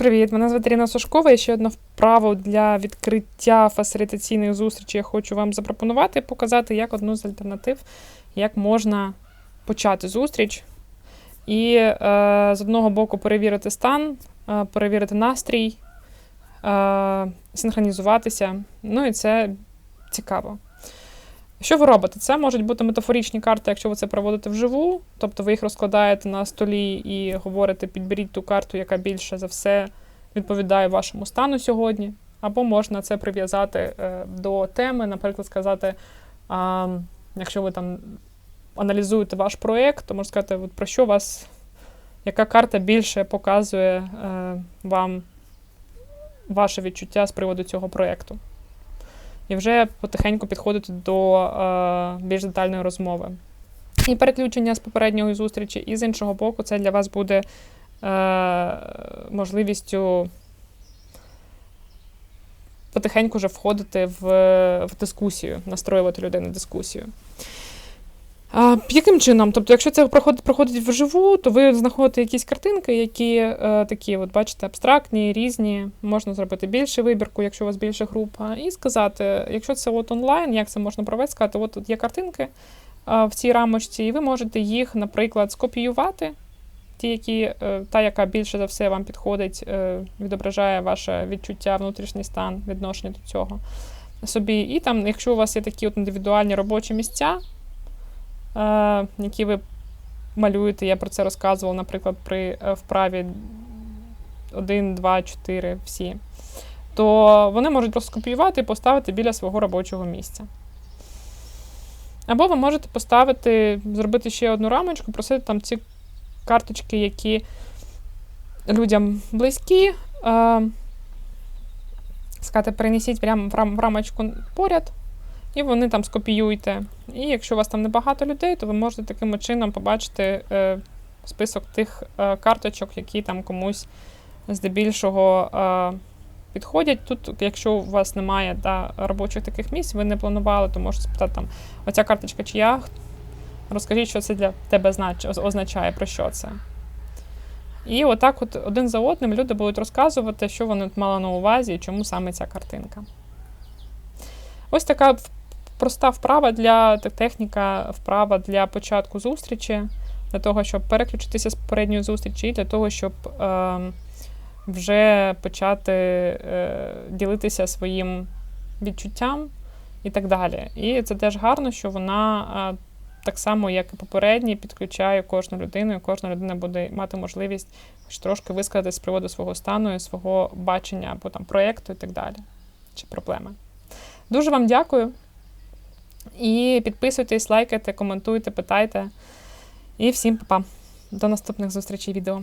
Привіт, мене звати Ірина Сушкова. І ще одне вправо для відкриття фасилітаційних зустрічей я хочу вам запропонувати, показати як одну з альтернатив, як можна почати зустріч. І е, з одного боку перевірити стан, е, перевірити настрій, е, синхронізуватися. Ну і це цікаво. Що ви робите? Це можуть бути метафоричні карти, якщо ви це проводите вживу, тобто ви їх розкладаєте на столі і говорите, підберіть ту карту, яка більше за все відповідає вашому стану сьогодні. Або можна це прив'язати е, до теми, наприклад, сказати, якщо ви там аналізуєте ваш проєкт, то можна сказати, про що вас, яка карта більше показує е, вам ваше відчуття з приводу цього проєкту. І вже потихеньку підходити до е, більш детальної розмови. І переключення з попередньої зустрічі, і з іншого боку, це для вас буде е, можливістю потихеньку вже входити в, в дискусію, настроювати людей на дискусію. А, яким чином? Тобто, якщо це проходить, проходить вживу, то ви знаходите якісь картинки, які е, такі, от бачите, абстрактні, різні. Можна зробити більше вибірку, якщо у вас більша група, і сказати, якщо це от онлайн, як це можна провести, сказати, от тут є картинки е, в цій рамочці, і ви можете їх, наприклад, скопіювати. Ті, які, е, та, яка більше за все вам підходить, е, відображає ваше відчуття, внутрішній стан, відношення до цього собі. І там, якщо у вас є такі от індивідуальні робочі місця, які ви малюєте, я про це розказувала, наприклад, при е, вправі 1, 2, 4, всі, то вони можуть просто скопіювати і поставити біля свого робочого місця. Або ви можете поставити, зробити ще одну рамочку, просити там ці карточки, які людям близькі. Е, сказати, перенесіть прямо в рамочку поряд, і вони там скопіюйте. І якщо у вас там небагато людей, то ви можете таким чином побачити е, список тих е, карточок, які там комусь здебільшого е, підходять. Тут, якщо у вас немає да, робочих таких місць, ви не планували, то можете спитати там, оця карточка чия, розкажіть, що це для тебе знач... означає, про що це. І отак, от один за одним люди будуть розказувати, що вони мали на увазі і чому саме ця картинка. Ось така проста вправа для техніка, вправа для початку зустрічі, для того, щоб переключитися з попередньої зустрічі, для того, щоб е, вже почати е, ділитися своїм відчуттям і так далі. І це теж гарно, що вона е, так само, як і попередній, підключає кожну людину, і кожна людина буде мати можливість хоч трошки висказати з приводу свого стану, і свого бачення або там проєкту і так далі, чи проблеми. Дуже вам дякую. І підписуйтесь, лайкайте, коментуйте, питайте. І всім па-па. До наступних зустрічей відео.